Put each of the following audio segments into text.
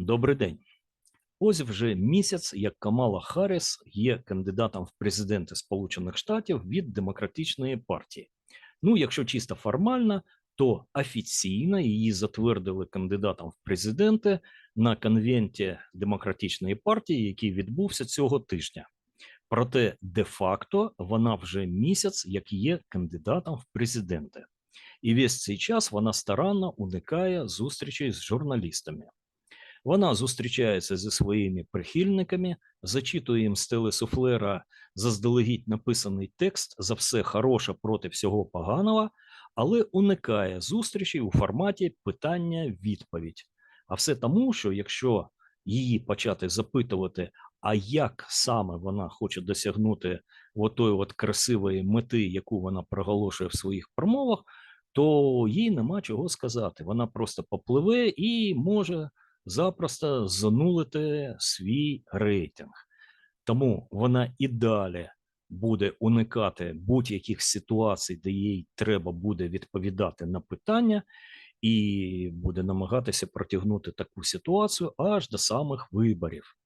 Добрий день. Ось вже місяць, як Камала Харріс є кандидатом в президенти Сполучених Штатів від демократичної партії. Ну, якщо чисто формально, то офіційно її затвердили кандидатом в президенти на конвенті демократичної партії, який відбувся цього тижня. Проте, де-факто, вона вже місяць як є кандидатом в президенти, і весь цей час вона старанно уникає зустрічей з журналістами. Вона зустрічається зі своїми прихильниками, зачитує їм з телесуфлера заздалегідь написаний текст за все хороше проти всього поганого, але уникає зустрічей у форматі питання-відповідь. А все тому, що якщо її почати запитувати, а як саме вона хоче досягнути отої от красивої мети, яку вона проголошує в своїх промовах, то їй нема чого сказати. Вона просто попливе і може запросто занулити свій рейтинг. Тому вона і далі буде уникати будь-яких ситуацій, де їй треба буде відповідати на питання, і буде намагатися протягнути таку ситуацію аж до самих виборів.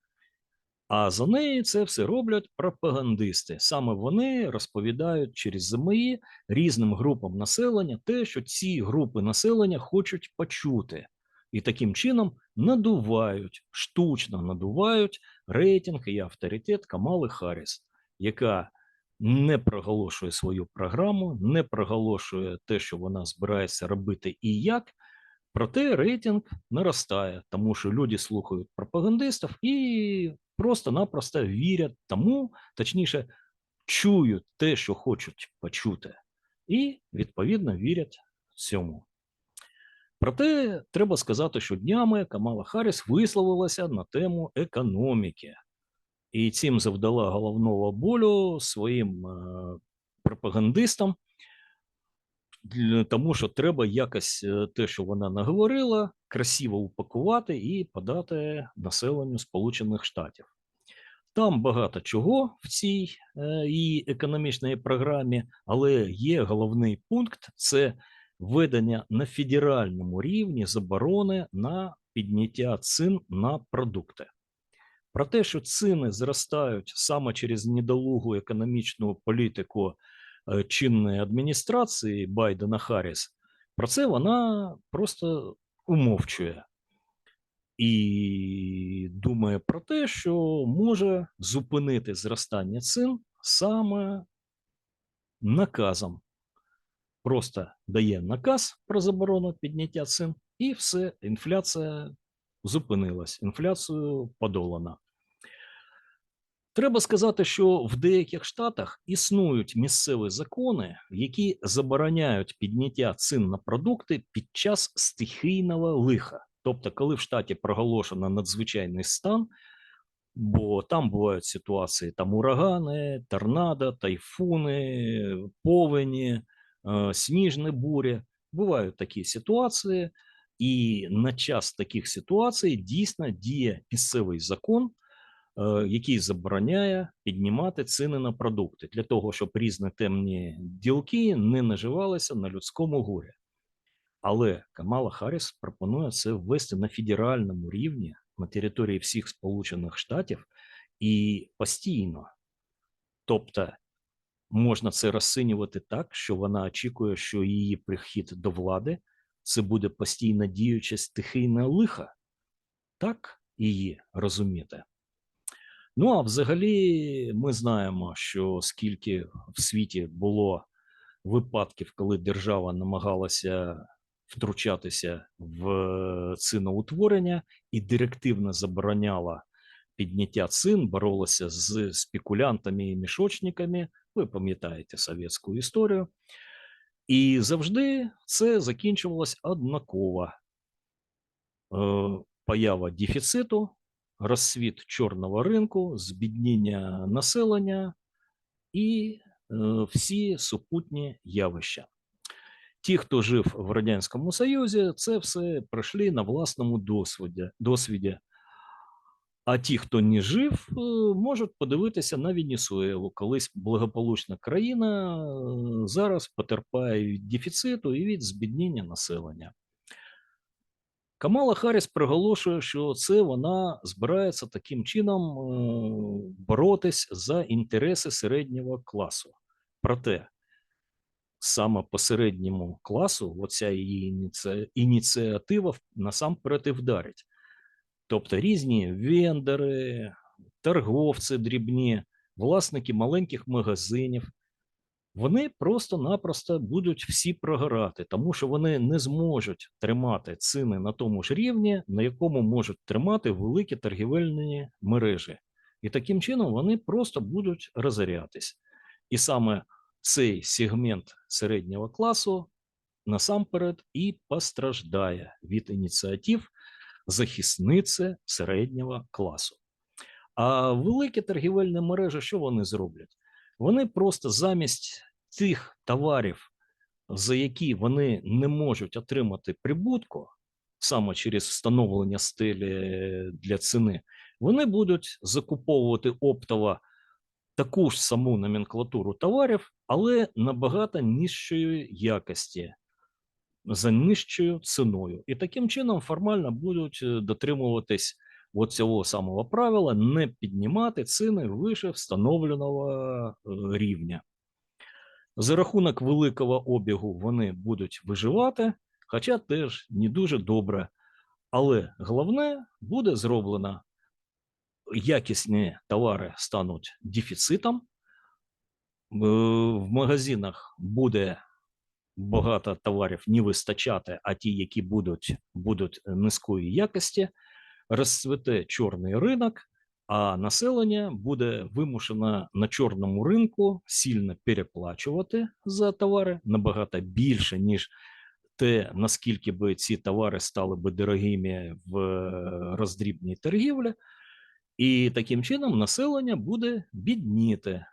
А за неї це все роблять пропагандисти. Саме вони розповідають через ЗМІ різним групам населення те, що ці групи населення хочуть почути, і таким чином надувають, штучно надувають рейтинг і авторитет Камали Харріс, яка не проголошує свою програму, не проголошує те, що вона збирається робити і як. Проте рейтинг наростає, тому що люди слухають пропагандистів і просто-напросто вірять тому, точніше, чують те, що хочуть почути, і відповідно вірять цьому. Проте треба сказати, що днями Камала Харріс висловилася на тему економіки, і цим завдала головного болю своїм е, пропагандистам, тому що треба якось е, те, що вона наговорила, красиво упакувати і подати населенню Сполучених Штатів. Там багато чого в цій е, її економічній програмі, але є головний пункт це введення на федеральному рівні заборони на підняття цін на продукти. Про те, що ціни зростають саме через недолугу економічну політику е, чинної адміністрації Байдена Харріс, про це вона просто умовчує і думає про те, що може зупинити зростання цін саме наказом просто дає наказ про заборону підняття цін, і все, інфляція зупинилась, інфляцію подолана. Треба сказати, що в деяких штатах існують місцеві закони, які забороняють підняття цін на продукти під час стихійного лиха. Тобто, коли в штаті проголошено надзвичайний стан, бо там бувають ситуації: там урагани, торнадо, тайфуни, повені, Э, сніжні бурі. Бувають такі ситуації, і на час таких ситуацій дійсно діє місцевий закон, э, який забороняє піднімати ціни на продукти для того, щоб різні темні ділки не наживалися на людському горі. Але Камала Харріс пропонує це ввести на федеральному рівні на території всіх Сполучених Штатів і постійно. Тобто можна це розцінювати так, що вона очікує, що її прихід до влади це буде постійно діюча стихійна лиха, так її розуміти. Ну а взагалі, ми знаємо, що скільки в світі було випадків, коли держава намагалася втручатися в ціноутворення і директивно забороняла підняття цін, боролася з спекулянтами і мішочниками, ви пам'ятаєте совєтську історію. І завжди це закінчувалось однаково. Е, поява дефіциту, розсвіт чорного ринку, збідніння населення і е, всі супутні явища. Ті, хто жив в Радянському Союзі, це все пройшли на власному досвіді. досвіді. А ті, хто не жив, е, можуть подивитися на Венесуелу. Колись благополучна країна е, зараз потерпає від дефіциту і від збідніння населення. Камала Харріс приголошує, що це вона збирається таким чином е, боротись за інтереси середнього класу. Проте саме по середньому класу оця її ініціатива насамперед і вдарить. Тобто різні вендори, торговці дрібні, власники маленьких магазинів, вони просто-напросто будуть всі прогорати, тому що вони не зможуть тримати ціни на тому ж рівні, на якому можуть тримати великі торгівельні мережі. І таким чином вони просто будуть розорятись. І саме цей сегмент середнього класу насамперед і постраждає від ініціатив захисниці середнього класу. А великі торгівельні мережі, що вони зроблять? Вони просто замість тих товарів, за які вони не можуть отримати прибутку, саме через встановлення стелі для ціни, вони будуть закуповувати оптово таку ж саму номенклатуру товарів, але набагато нижчої якості, за нижчою ціною. І таким чином формально будуть е, дотримуватись от цього самого правила не піднімати ціни вище встановленого е, рівня. За рахунок великого обігу вони будуть виживати, хоча теж не дуже добре. Але головне буде зроблено якісні товари стануть дефіцитом. Е, В магазинах буде багато товарів не вистачати, а ті, які будуть, будуть низької якості, розцвіте чорний ринок, а населення буде вимушено на чорному ринку сильно переплачувати за товари набагато більше, ніж те, наскільки би ці товари стали би дорогими в е, роздрібній торгівлі, і таким чином населення буде бідніти.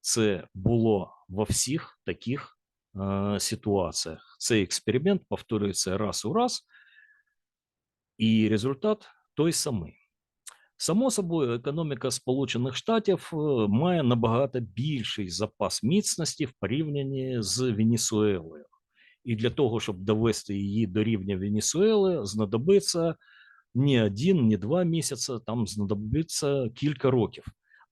Це було во всіх таких ситуаціях. Цей експеримент повторюється раз у раз, і результат той самий. Само собою, економіка Сполучених Штатів е, має набагато більший запас міцності в порівнянні з Венесуелою. І для того, щоб довести її до рівня Венесуели, знадобиться не один, не два місяці, там знадобиться кілька років.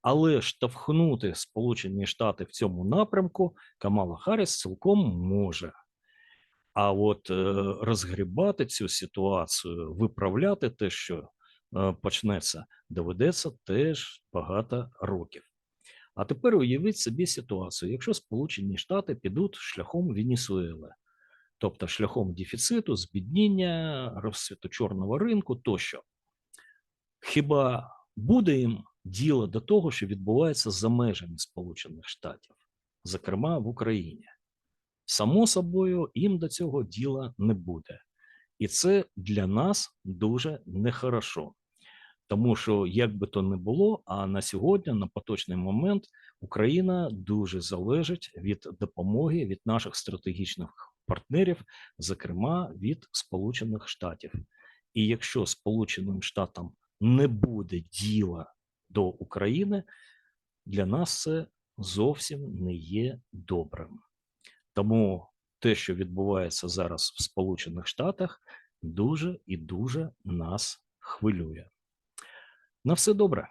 Але штовхнути Сполучені Штати в цьому напрямку Камала Харріс цілком може. А от е, розгрібати цю ситуацію, виправляти те, що е, почнеться, доведеться теж багато років. А тепер уявіть собі ситуацію, якщо Сполучені Штати підуть шляхом Венесуели, тобто шляхом дефіциту, збідніння, розсвіту чорного ринку тощо. Хіба буде їм діло до того, що відбувається за межами Сполучених Штатів, зокрема в Україні? Само собою, їм до цього діла не буде. І це для нас дуже нехорошо. Тому що, як би то не було, а на сьогодні, на поточний момент, Україна дуже залежить від допомоги від наших стратегічних партнерів, зокрема від Сполучених Штатів. І якщо Сполученим Штатам не буде діла до України, для нас це зовсім не є добрим. Тому те, що відбувається зараз в Сполучених Штатах, дуже і дуже нас хвилює. На все добре.